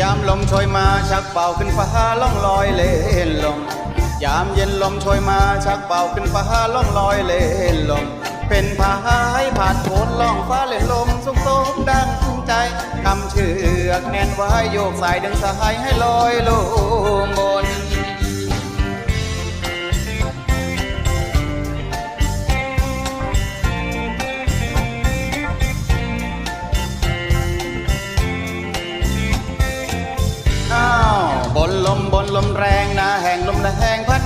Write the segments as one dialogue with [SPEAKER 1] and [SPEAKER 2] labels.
[SPEAKER 1] ยามลมโชยมาชักเป่าขึ้นฟ้าล่องลอยเล่นลม ยามเย็นลมโชยมาชักเป่าขึ้นฟ้าล่องลอยเล่นลม เป็นพายผ่านโผนล่องฟ้าเล่นลมสุขสมดังใจกำเชือกแน่นไว้โยกสายดึงสายให้ลอยลงบน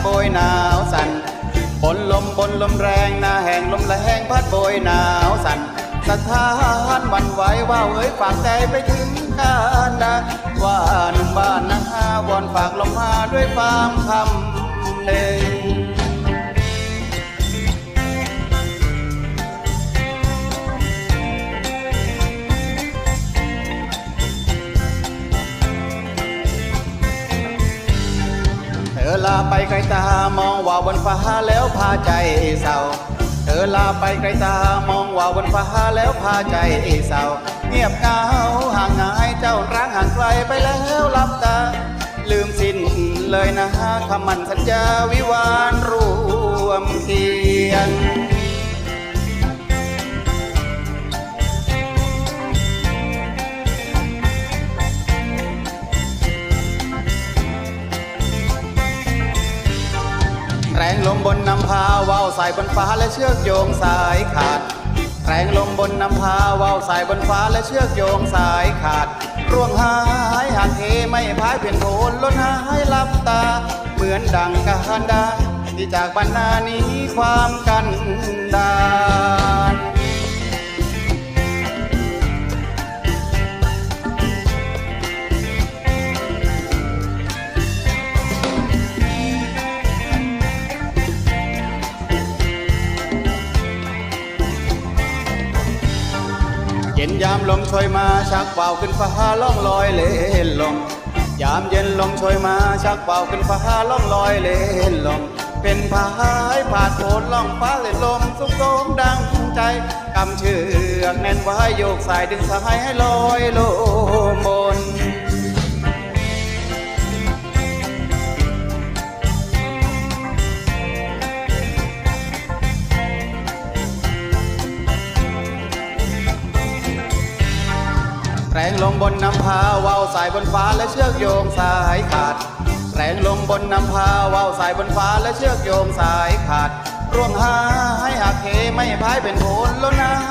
[SPEAKER 1] โบยหนาวสั่นบนลมบนลมแรงหนาแห่งลมละแหงพัดโบยหนาวสั่นสถานวันไหวว่าเอ้ยฝากใจไปถึงกานดาว่าหนุ่มบ้านนะฮาวอนฝากลมมาด้วยความคำเนึ่ ไปไกลตามองว่าบนฟ้าแล้วพาใจเศร้า เธอลาไปไกลตามองว่าบนฟ้าแล้วพาใจเศร้า เงียบเหงาห่างหายเจ้าร้างห่างไกลไปแล้วลับตา ลืมสิ้นเลยนะคำมันสัญญาวิวาน งลมบนนำพาว่าวสายบนฟ้าและเชือกโยงสายขาดแรงลมบนนำพาว่าวสายบนฟ้าและเชือกโยงสายขาด ร่วงหายหากเทไม่พายเพียนโผนล้นหายลับตา เหมือนดังกาฮันดาที่จากบรรณานี้ความกันดา นย็นยามลมช่วยมาชักเป่าขึ้นฟ้าล่องลอยเล่นลมยามเย็นลมช่วยมาชักเป่าขึ้นฟ้าล่องลอยเล่นลมเป็นพายผ่านโผนล่องฟ้าเล่นลมสุกโตมดังใจกำเชือกแน่นไว้โยกสายดึงสายให้ลอยลมบน แรงลงบนน้ำพาว่าวสายบนฟ้าและเชือกโยงสายขาด แรงลงบนน้ำพาว่าวสายบนฟ้าและเชือกโยงสายขาด ร่วงหาใหักเหไม่พายเป็นโผลล้นหา